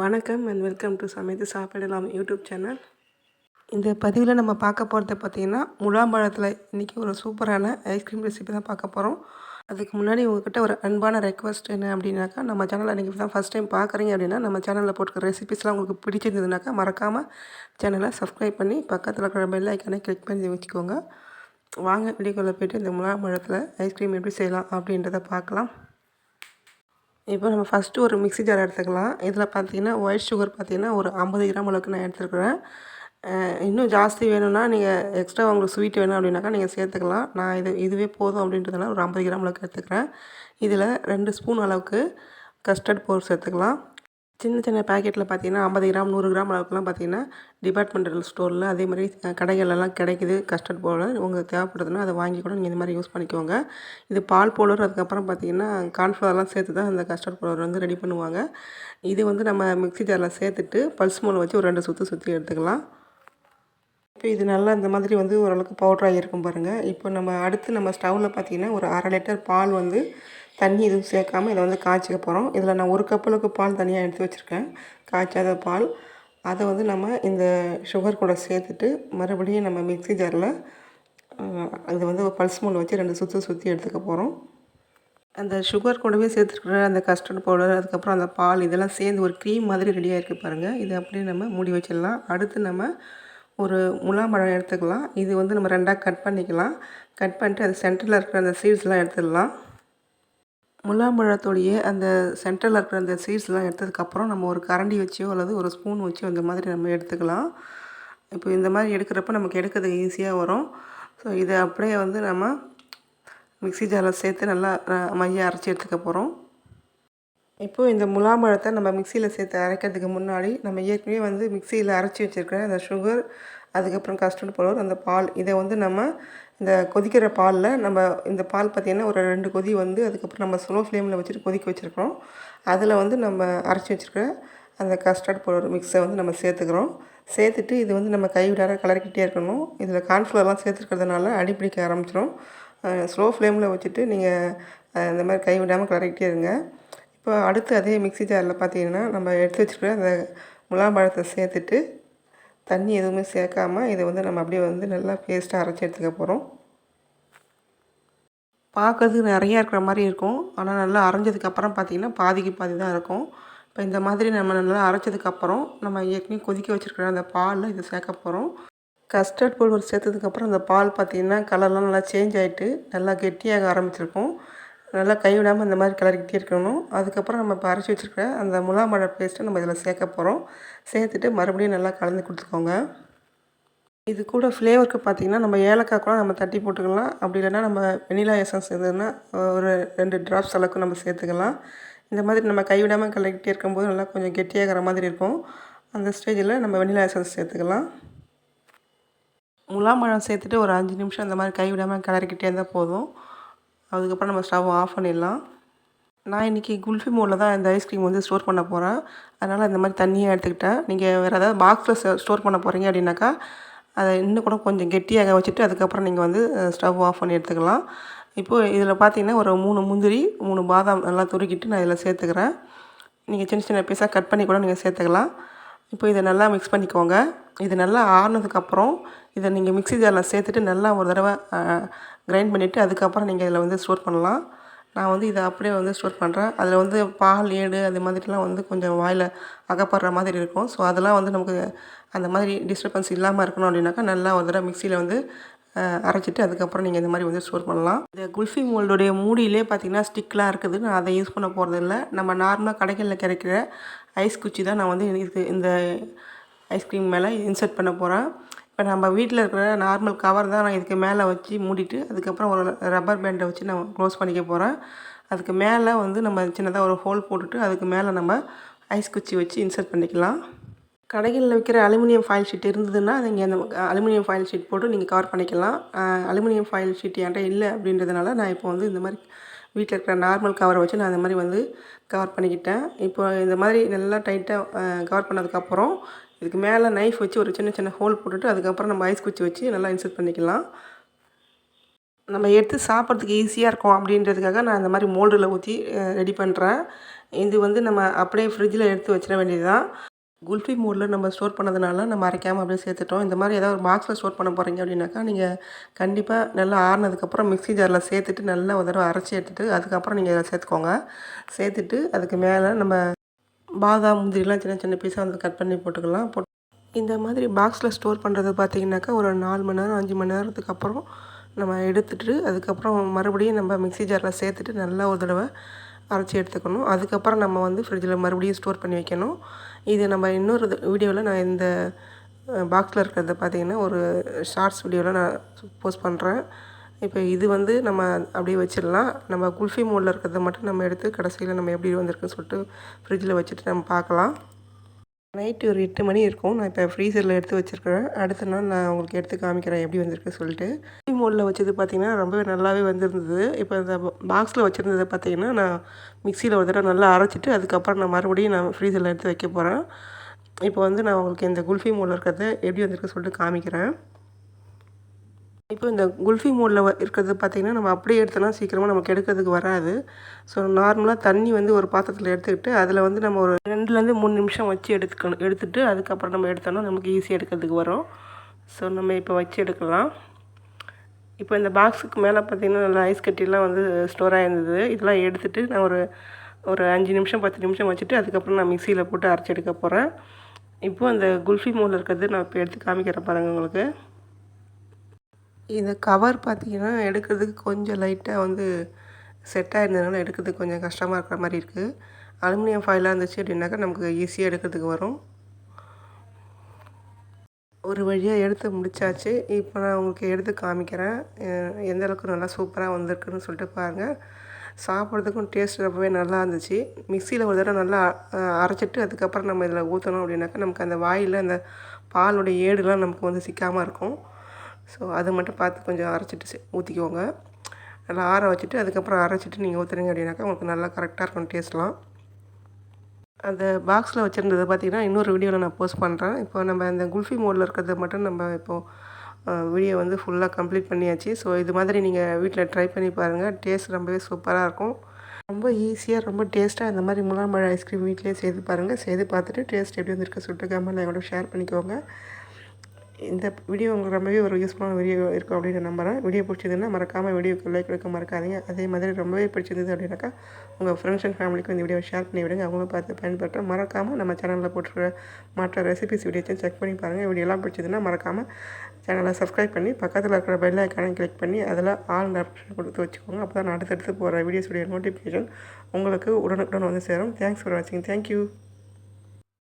வணக்கம் and welcome to சமைத்து சாப்பிடலாம் யூடியூப் சேனல். இந்த பதிவில் நம்ம பார்க்க போகிறத பார்த்தீங்கன்னா முலாம்பழத்தில் இன்றைக்கி ஒரு சூப்பரான ஐஸ்கிரீம் ரெசிபி தான் பார்க்க போகிறோம் அதுக்கு முன்னாடி உங்ககிட்ட ஒரு அன்பான ரெக்வஸ்ட் என்ன அப்படின்னாக்கா நம்ம சேனலை நீங்கள் தான் ஃபஸ்ட் டைம் பார்க்குறீங்க அப்படின்னா நம்ம சேனலில் போட்டுக்கிற ரெசிபிஸ்லாம் உங்களுக்கு பிடிச்சிருந்ததுனாக்கா மறக்காமல் சேனலை சப்ஸ்கிரைப் பண்ணி பக்கத்தில் இருக்கிற பெல் ஐக்கானே கிளிக் பண்ணி வச்சுக்கோங்க. வாங்க வீடியோக்குள்ளே போய்ட்டு இந்த முலாம்பழத்தில் ஐஸ்கிரீம் எப்படி செய்யலாம் அப்படின்றத பார்க்கலாம். இப்போ நம்ம ஃபஸ்ட்டு ஒரு மிக்ஸி ஜார் எடுத்துக்கலாம். இதில் பார்த்தீங்கன்னா ஒயிட் சுகர் பார்த்தீங்கன்னா ஒரு ஐம்பது கிராம் அளவுக்கு நான் எடுத்துருக்குறேன். இன்னும் ஜாஸ்தி வேணும்னா நீங்கள் எக்ஸ்ட்ரா உங்களுக்கு ஸ்வீட் வேணும் அப்படின்னாக்கா நீங்கள் சேர்த்துக்கலாம். நான் இது இதுவே போதும் அப்படின்றதுனால ஒரு ஐம்பது கிராம் அளவுக்கு எடுத்துக்கிறேன். இதில் ரெண்டு ஸ்பூன் அளவுக்கு கஸ்டர்ட் பவுடர் சேர்த்துக்கலாம். சின்ன சின்ன பேக்கெட்டில் பார்த்தீங்கன்னா ஐம்பது கிராம் நூறு கிராம் அளவுக்குலாம் பார்த்தீங்கன்னா டிபார்ட்மெண்டல் ஸ்டோரில் அதே மாதிரி கடைகளெல்லாம் கிடைக்குது கஸ்டர்ட் பவுடர் உங்களுக்கு தேவைப்படுதுன்னா அதை வாங்கி கூட நீங்கள் இந்த மாதிரி யூஸ் பண்ணிக்கோங்க. இது பால் போலர் அதுக்கப்புறம் பார்த்தீங்கன்னா கார்ன்ஃப்ளவர்லாம் சேர்த்து தான் அந்த கஸ்டர்ட் போலர் வந்து ரெடி பண்ணுவாங்க. இது வந்து நம்ம மிக்ஸி ஜாரில் சேர்த்துட்டு பல்ஸ் மூலம் வச்சு ஒரு ரெண்டு சுற்றி சுற்றி எடுத்துக்கலாம். இப்போ இது நல்லா இந்த மாதிரி வந்து ஓரளவுக்கு பவுட்ராக இருக்கும் பாருங்கள் இப்போ நம்ம அடுத்து நம்ம ஸ்டவ்வில் பார்த்தீங்கன்னா ஒரு அரை லிட்டர் பால் வந்து தண்ணி எதுவும் சேர்க்காம இதை வந்து காய்ச்சிக்க போகிறோம் இதில் நான் ஒரு கப் பால் தனியாக எடுத்து வச்சுருக்கேன். காய்ச்சாத பால். அதை வந்து நம்ம இந்த சுகர் கூட சேர்த்துட்டு மறுபடியும் நம்ம மிக்ஸி ஜாரில் அது வந்து பல்ஸ் மூலம் வச்சு ரெண்டு சுற்றி சுற்றி எடுத்துக்க போகிறோம் அந்த சுகர் கூடவே சேர்த்துருக்குற அந்த கஸ்டர்ட் பவுடர் அதுக்கப்புறம் அந்த பால் இதெல்லாம் சேர்ந்து ஒரு க்ரீம் மாதிரி ரெடியாக இருக்குது பாருங்கள் இது அப்படியே நம்ம மூடி வச்சிடலாம். அடுத்து நம்ம ஒரு முலாம்பழம் எடுத்துக்கலாம். இது வந்து நம்ம ரெண்டாக கட் பண்ணிக்கலாம். கட் பண்ணிட்டு அது சென்டரில் இருக்கிற அந்த சீட்ஸ்லாம் எடுத்துடலாம். முலாம்பழத்தோடைய அந்த சென்டரில் இருக்கிற அந்த சீட்ஸ்லாம் எடுத்ததுக்கப்புறம் நம்ம ஒரு கரண்டி வச்சோ அல்லது ஒரு ஸ்பூன் வச்சோ இந்த மாதிரி நம்ம எடுத்துக்கலாம். இப்போ இந்த மாதிரி எடுக்கிறப்ப நமக்கு எடுக்கிறதுக்கு ஈஸியாக வரும். ஸோ இதை அப்படியே வந்து நம்ம மிக்ஸி ஜாரில் சேர்த்து நல்லா மைய அரைச்சி எடுத்துக்க போகிறோம் இப்போது இந்த முலாம்பழத்தை நம்ம மிக்சியில் சேர்த்து அரைக்கிறதுக்கு முன்னாடி நம்ம ஏற்கனவே வந்து மிக்சியில் அரைச்சி வச்சுருக்கிற அந்த சுகர் அதுக்கப்புறம் கஸ்டர்ட் பவுடர் அந்த பால் இதை வந்து நம்ம இந்த கொதிக்கிற பாலில் நம்ம இந்த பால் பார்த்திங்கன்னா ஒரு ரெண்டு கொதி வந்து அதுக்கப்புறம் நம்ம ஸ்லோ ஃப்ளேமில் வச்சுட்டு கொதிக்க வச்சுருக்கிறோம். அதில் வந்து நம்ம அரைச்சி வச்சுருக்கிற அந்த கஸ்டர்ட் பவுடர் மிக்ஸை வந்து நம்ம சேர்த்துக்கிறோம். சேர்த்துட்டு இது வந்து நம்ம கைவிடாத கலரிக்கிட்டே இருக்கணும். இதில் கார்ன்ஃப்ளவர்லாம் சேர்த்துருக்கிறதுனால அடிப்பிடிக்க ஆரம்பிச்சிடும் ஸ்லோ ஃப்ளேமில் வச்சுட்டு நீங்கள் இந்த மாதிரி கைவிடாமல் கலரிக்கிட்டே இருங்க. இப்போ அடுத்து அதே மிக்ஸி ஜாரில் பார்த்தீங்கன்னா நம்ம எடுத்து வச்சுருக்கிற அந்த முலாம்பழத்தை சேர்த்துட்டு தண்ணி எதுவுமே சேர்க்காமல் இதை வந்து நம்ம அப்படியே வந்து நல்லா பேஸ்ட்டாக அரைச்சி எடுத்துக்க போகிறோம் பார்க்கறதுக்கு நிறையா இருக்கிற மாதிரி இருக்கும். ஆனால் நல்லா அரைஞ்சதுக்கப்புறம் பார்த்தீங்கன்னா பாதிக்கு பாதி தான் இருக்கும். இப்போ இந்த மாதிரி நம்ம நல்லா அரைச்சதுக்கப்புறம் நம்ம ஏற்கனவே கொதிக்க வச்சுருக்கிற அந்த பாலில் இதை சேர்க்க போகிறோம் கஸ்டர்ட் பவுடர் சேர்த்ததுக்கப்புறம் அந்த பால் பார்த்தீங்கன்னா கலர்லாம் நல்லா சேஞ்ச் ஆகிட்டு நல்லா கெட்டியாக ஆரம்பிச்சிருக்கும். நல்லா கைவிடாமல் இந்த மாதிரி கிளறிக்கிட்டே இருக்கணும். அதுக்கப்புறம் நம்ம இப்போ அரைச்சி வச்சுருக்கிற அந்த முலாம்பழ பேஸ்ட்டை நம்ம இதில் சேர்க்க போகிறோம் சேர்த்துட்டு மறுபடியும் நல்லா கலந்து கொடுத்துக்கோங்க. இது கூட ஃப்ளேவருக்கு பார்த்தீங்கன்னா நம்ம ஏலக்காய் கூட நம்ம தட்டி போட்டுக்கலாம். அப்படி இல்லைன்னா நம்ம வெனிலா எசன்ஸ் இருந்ததுன்னா ஒரு ரெண்டு ட்ராப்ஸ் அளவுக்கு நம்ம சேர்த்துக்கலாம். இந்த மாதிரி நம்ம கைவிடாமல் கலக்கிட்டே இருக்கும்போது நல்லா கொஞ்சம் கெட்டியாகிற மாதிரி இருக்கும். அந்த ஸ்டேஜில் நம்ம வெனிலா எசன்ஸ் சேர்த்துக்கலாம். முலாம்பழம் சேர்த்துட்டு ஒரு அஞ்சு நிமிஷம் இந்த மாதிரி கைவிடாமல் கிளறிக்கிட்டே இருந்தால் போதும். அதுக்கப்புறம் நம்ம ஸ்டவ் ஆஃப் பண்ணிடலாம். நான் இன்றைக்கி குல்ஃபி மோடில் தான் இந்த ஐஸ்கிரீம் வந்து ஸ்டோர் பண்ண போகிறேன் அதனால் இந்த மாதிரி தண்ணியாக எடுத்துக்கிட்டேன். நீங்கள் வேறு ஏதாவது பாக்ஸில் ஸ்டோர் பண்ண போகிறீங்க அப்படின்னாக்கா அதை இன்னும் கூட கொஞ்சம் கெட்டியாக வச்சுட்டு அதுக்கப்புறம் நீங்கள் வந்து ஸ்டவ் ஆஃப் பண்ணி எடுத்துக்கலாம். இப்போது இதில் பார்த்தீங்கன்னா ஒரு மூணு முந்திரி மூணு பாதாம் நல்லா துருக்கிட்டு நான் இதில் சேர்த்துக்கிறேன். நீங்கள் சின்ன சின்ன பீஸாக கட் பண்ணி கூட நீங்கள் சேர்த்துக்கலாம். இப்போ இதை நல்லா மிக்ஸ் பண்ணிக்கோங்க. இது நல்லா ஆறுனதுக்கப்புறம் இதை நீங்கள் மிக்ஸி ஜாரில் சேர்த்துட்டு நல்லா ஒரு தடவை கிரைண்ட் பண்ணிவிட்டு அதுக்கப்புறம் நீங்கள் இதில் வந்து ஸ்டோர் பண்ணலாம். நான் வந்து இதை அப்படியே வந்து ஸ்டோர் பண்ணுறேன் அதில் வந்து பால் ஏடு அது மாதிரிலாம் வந்து கொஞ்சம் வாயில் அகப்படுற மாதிரி இருக்கும். ஸோ அதெல்லாம் வந்து நமக்கு அந்த மாதிரி டிஸ்டர்பன்ஸ் இல்லாமல் இருக்கணும் அப்படின்னாக்கா நல்லா ஒரு தடவை மிக்சியில் வந்து அரைச்சிட்டு அதுக்கப்புறம் நீங்கள் இந்த மாதிரி வந்து ஸ்டோர் பண்ணலாம். இந்த குல்ஃபி மோல்டுடைய மூடியிலே பார்த்தீங்கன்னா ஸ்டிக்லாம் இருக்குது. நான் அதை யூஸ் பண்ண போகிறது இல்லை. நம்ம நார்மலாக கடைகளில் கிடைக்கிற ஐஸ் குச்சி தான் நான் வந்து இதுக்கு இந்த ஐஸ்கிரீம் மேலே இன்சர்ட் பண்ண போகிறேன் இப்போ நம்ம வீட்டில் இருக்கிற நார்மல் கவர் தான் நான் இதுக்கு மேலே வச்சு மூடிட்டு அதுக்கப்புறம் ஒரு ரப்பர் பேண்டை வச்சு நான் க்ளோஸ் பண்ணிக்க போகிறேன் அதுக்கு மேலே வந்து நம்ம சின்னதாக ஒரு ஹோல் போட்டுட்டு அதுக்கு மேலே நம்ம ஐஸ் குச்சி வச்சு இன்சர்ட் பண்ணிக்கலாம். கடைகளில் விற்கிற அலுமினியம் ஃபாயில் ஷீட் இருந்ததுன்னா நீங்கள் அந்த அலுமினியம் ஃபாயில் ஷீட் போட்டு நீங்கள் கவர் பண்ணிக்கலாம். அலுமினியம் ஃபாயில் ஷீட் என்கிட்ட இல்லை அப்படின்றதுனால நான் இப்போ வந்து இந்த மாதிரி வீட்டில் இருக்கிற நார்மல் கவரை வச்சு நான் அந்த மாதிரி வந்து கவர் பண்ணிக்கிட்டேன். இப்போ இந்த மாதிரி நல்லா டைட்டாக கவர் பண்ணதுக்கப்புறம் இதுக்கு மேலே நைஃப் வச்சு ஒரு சின்ன சின்ன ஹோல் போட்டுட்டு அதுக்கப்புறம் நம்ம ஐஸ் குச்சி வச்சு நல்லா இன்சர்ட் பண்ணிக்கலாம். நம்ம எடுத்து சாப்பிட்றதுக்கு ஈஸியாக இருக்கும் அப்படின்றதுக்காக நான் இந்த மாதிரி மோல்டில் ஊற்றி ரெடி பண்ணுறேன் இது வந்து நம்ம அப்படியே ஃப்ரிட்ஜில் எடுத்து வச்சிட வேண்டியது தான் குல்ஃபி மோடில் நம்ம ஸ்டோர் பண்ணதுனால நம்ம அரைக்காமல் அப்படியே சேர்த்துட்டோம். இந்த மாதிரி ஏதாவது ஒரு பாக்ஸில் ஸ்டோர் பண்ண போகிறீங்க அப்படின்னாக்கா நீங்கள் கண்டிப்பாக நல்லா ஆறுனதுக்கப்புறம் மிக்ஸி ஜாரில் சேர்த்துட்டு நல்லா ஒரு தடவை அரைச்சி எடுத்துகிட்டு அதுக்கப்புறம் நீங்கள் இதில் சேர்த்துக்கோங்க. சேர்த்துட்டு அதுக்கு மேலே நம்ம பாதாம் முந்திரிலாம் சின்ன சின்ன பீஸாக வந்து கட் பண்ணி போட்டுக்கலாம். இந்த மாதிரி பாக்ஸில் ஸ்டோர் பண்ணுறது பார்த்தீங்கன்னாக்கா ஒரு நாலு மணி நேரம் அஞ்சு மணி நேரத்துக்கு அப்புறம் நம்ம எடுத்துகிட்டு அதுக்கப்புறம் மறுபடியும் நம்ம மிக்ஸி ஜாரில் சேர்த்துட்டு நல்லா ஒரு தடவை அரைச்சி எடுத்துக்கணும். அதுக்கப்புறம் நம்ம வந்து ஃப்ரிட்ஜில் மறுபடியும் ஸ்டோர் பண்ணி வைக்கணும். இது நம்ம இன்னொரு வீடியோவில் நான் இந்த பாக்ஸில் இருக்கிறத பார்த்தீங்கன்னா ஒரு ஷார்ட்ஸ் வீடியோவில் நான் போஸ்ட் பண்ணுறேன் இப்போ இது வந்து நம்ம அப்படியே வச்சிடலாம். நம்ம குல்ஃபி மோடில் இருக்கிறத மட்டும் நம்ம எடுத்து கடைசியில் நம்ம எப்படி வந்திருக்குன்னு சொல்லிட்டு ஃப்ரிட்ஜில் வச்சுட்டு நம்ம பார்க்கலாம். நைட்டு ஒரு எட்டு மணி இருக்கும். நான் இப்போ ஃப்ரீசரில் எடுத்து வச்சுருக்கிறேன். அடுத்த நாள் நான் உங்களுக்கு எடுத்து காமிக்கிறேன் எப்படி வந்திருக்கு சொல்லிட்டு. மோடில் வச்சது பார்த்திங்கன்னா ரொம்பவே நல்லாவே வந்திருந்தது. இப்போ இந்த பாக்ஸில் வச்சுருந்ததை பார்த்திங்கன்னா நான் மிக்சியில் ஒரு தடவை நல்லா அரைச்சிட்டு அதுக்கப்புறம் நான் மறுபடியும் நான் ஃப்ரீசரில் எடுத்து வைக்க போகிறேன் இப்போ வந்து நான் உங்களுக்கு இந்த குல்ஃபி மோடில் இருக்கிறத எப்படி வந்திருக்கு சொல்லிட்டு காமிக்கிறேன். இப்போ இந்த குல்ஃபி மோடில் இருக்கிறது பார்த்திங்கன்னா நம்ம அப்படியே எடுத்தலாம் சீக்கிரமாக நமக்கு எடுக்கிறதுக்கு வராது. ஸோ நார்மலாக தண்ணி வந்து ஒரு பாத்திரத்தில் எடுத்துக்கிட்டு அதில் வந்து நம்ம ஒரு ரெண்டுலேருந்து மூணு நிமிஷம் வச்சு எடுத்துக்கணும் எடுத்துகிட்டு அதுக்கப்புறம் நம்ம எடுத்தோன்னா நமக்கு ஈஸியாக எடுக்கிறதுக்கு வரும். ஸோ நம்ம இப்போ வச்சு எடுக்கலாம். இப்போ இந்த பாக்ஸுக்கு மேலே பார்த்திங்கன்னா நல்லா ஐஸ் கட்டிலாம் வந்து ஸ்டோர் ஆகிருந்தது இதெல்லாம் எடுத்துகிட்டு நான் ஒரு ஒரு அஞ்சு நிமிஷம் பத்து நிமிஷம் வச்சுட்டு அதுக்கப்புறம் நான் மிக்சியில் போட்டு அரைச்சி எடுக்க போகிறேன் இப்போது அந்த குல்ஃபி மோடில் இருக்கிறது நான் இப்போ எடுத்து காமிக்கிறேன் பாருங்கள் உங்களுக்கு. இந்த கவர் பார்த்திங்கன்னா எடுக்கிறதுக்கு கொஞ்சம் லைட்டாக வந்து செட் ஆகிருந்ததுனால எடுக்கிறதுக்கு கொஞ்சம் கஷ்டமாக இருக்கிற மாதிரி இருக்குது அலுமினியம் ஃபாயிலாக இருந்துச்சு அப்படின்னாக்கா நமக்கு ஈஸியாக எடுக்கிறதுக்கு வரும். ஒரு வழியாக எடுத்து முடித்தாச்சு இப்போ நான் உங்களுக்கு எடுத்து காமிக்கிறேன். எந்த அளவுக்கு நல்லா சூப்பராக வந்திருக்குன்னு சொல்லிட்டு பாருங்கள் சாப்பிட்றதுக்கும் டேஸ்ட் ரொம்பவே நல்லா இருந்துச்சு. மிக்சியில் ஒரு தடவை நல்லா அரைச்சிட்டு அதுக்கப்புறம் நம்ம இதில் ஊற்றணும் அப்படின்னாக்கா நமக்கு அந்த வாயில் அந்த பாலுடைய ஏடுலாம் நமக்கு வந்து சிக்காமல் இருக்கும். ஸோ அதை மட்டும் பார்த்து கொஞ்சம் அரைச்சிட்டு ஊற்றிக்கோங்க நல்லா ஆற வச்சுட்டு அதுக்கப்புறம் அரைச்சிட்டு நீங்கள் ஊற்றுறீங்க அப்படின்னாக்கா உங்களுக்கு நல்லா கரெக்டாக இருக்கும் டேஸ்ட்லாம் அந்த பாக்ஸில் வச்சுருந்தது பார்த்திங்கன்னா இன்னொரு வீடியோவில் நான் போஸ்ட் பண்ணுறேன் இப்போ நம்ம இந்த குல்ஃபி மோடில் இருக்கிறத மட்டும் நம்ம இப்போது வீடியோ வந்து ஃபுல்லாக கம்ப்ளீட் பண்ணியாச்சு. ஸோ இது மாதிரி நீங்கள் வீட்டில் ட்ரை பண்ணி பாருங்கள் டேஸ்ட் ரொம்பவே சூப்பராக இருக்கும். ரொம்ப ஈஸியாக ரொம்ப டேஸ்ட்டாக இந்த மாதிரி முலாம்பழ ஐஸ்கிரீம் வீட்டிலே செய்து பாருங்கள் செய்து பார்த்துட்டு டேஸ்ட் எப்படி வந்திருக்கு சொல்லிட்டு கமெண்ட்டில் எங்களோட ஷேர் பண்ணிக்கோங்க. இந்த வீடியோ உங்களுக்கு ரொம்பவே ஒரு யூஸ்ஃபுல்லான வீடியோ இருக்கும் அப்படின்னு நம்புகிறேன் வீடியோ பிடிச்சதுன்னா மறக்காமல் வீடியோக்கு லைக் கொடுக்க மறக்காதீங்க. அதே மாதிரி ரொம்பவே பிடிச்சிருந்தது அப்படின்னாக்கா உங்கள் ஃப்ரெண்ட்ஸ் அண்ட் ஃபேமிலிக்கு இந்த வீடியோ ஷேர் பண்ணி விடுங்க. அவங்களும் பார்த்து பயன்படுத்த மறக்காமல் நம்ம சேனலில் போட்டுருக்க மற்ற ரெசிபிஸ் வீடியோஸையும் செக் பண்ணி பாருங்கள் வீடியோலாம் பிடிச்சதுன்னா மறக்காமல் சேனலை சப்ஸ்கிரைப் பண்ணி பக்கத்தில் இருக்கிற பெல் ஐக்கானை கிளிக் பண்ணி அதில் ஆல் ஆப்ஷன் கொடுத்து வச்சுக்கோங்க. அப்போ தான் அடுத்தடுத்து போகிற வீடியோஸுடைய நோட்டிஃபிகேஷன் உங்களுக்கு உடனுக்குடன் வந்து சேரும். தேங்க்ஸ் ஃபார் வாட்சிங் தேங்க்யூ